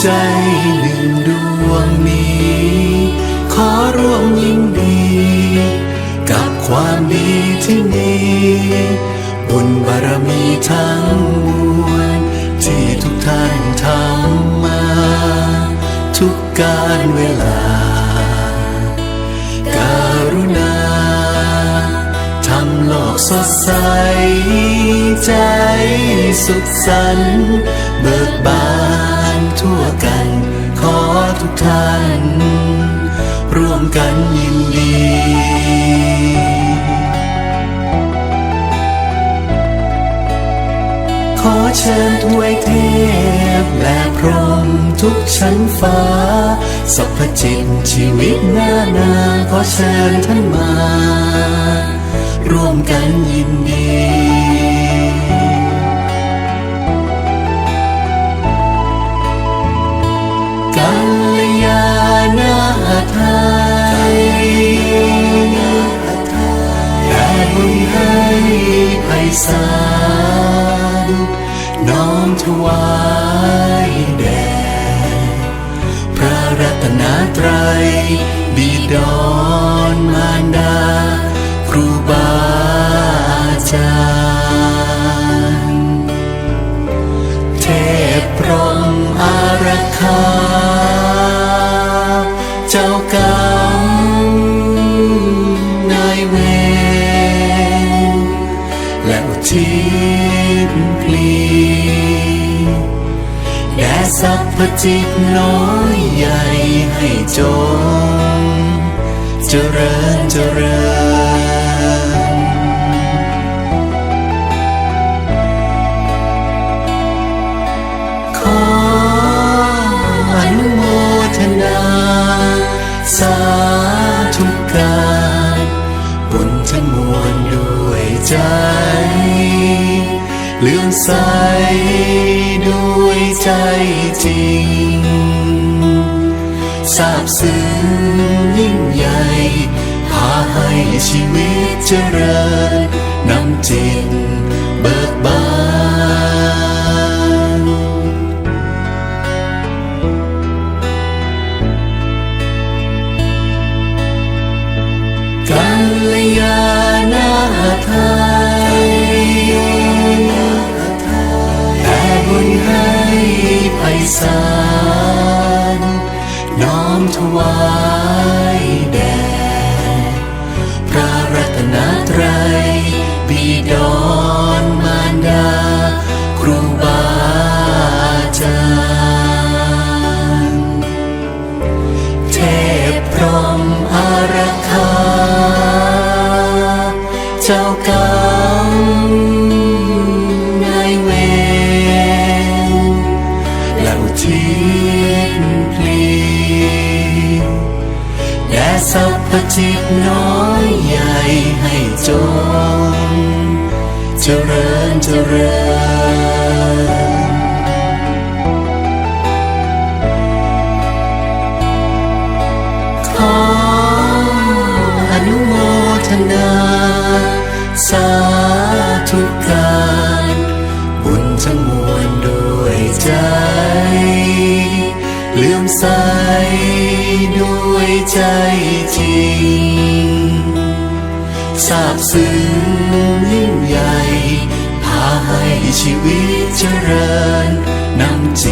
ใจหนึ่งดวงนี้ ขอร่วมยินดี กับความดีที่มี บุญบารมีทั้งมวลที่ทุกท่านทำมา ทุกการเวลา การุณาทำโลกสดใส ใจสุขสันต์เบิกบาน ทั่วกัน ขอทุกท่าน ร่วมกันยินดีขอเชิญถวยเทพและพรหมทุกชั้นฟ้าสัพพจิตชีวิตหน้านาขอเชิญท่านมา ร่วมกันยินดี ไพศาลน้อมถวายแด่พระรัตนตรัยบิดอนมารดา ครูบาอาจารย์ เทพพรหมอารักขาเจ้า สรรพจิตน้อยใหญ่ให้จง เจริญเจริญขออนุโมทนา สาธุการบุญทั้งมวลด้วยใจ เลื่อมใส ด้วยใจจริงทราบซึ้งยิ่งใหญ่พาให้ชีวิตเจริญนำจิต sun. สรรพจิตน้อยใหญ่ให้จงเจริญเจริญขออนุโมทนา สาธุการบุญทั้งมวลด้วยใจเลื่อมใส ใจจริงทราบซึ้งยิ่งใหญ่ พาให้ชีวิตเจริญนำจิ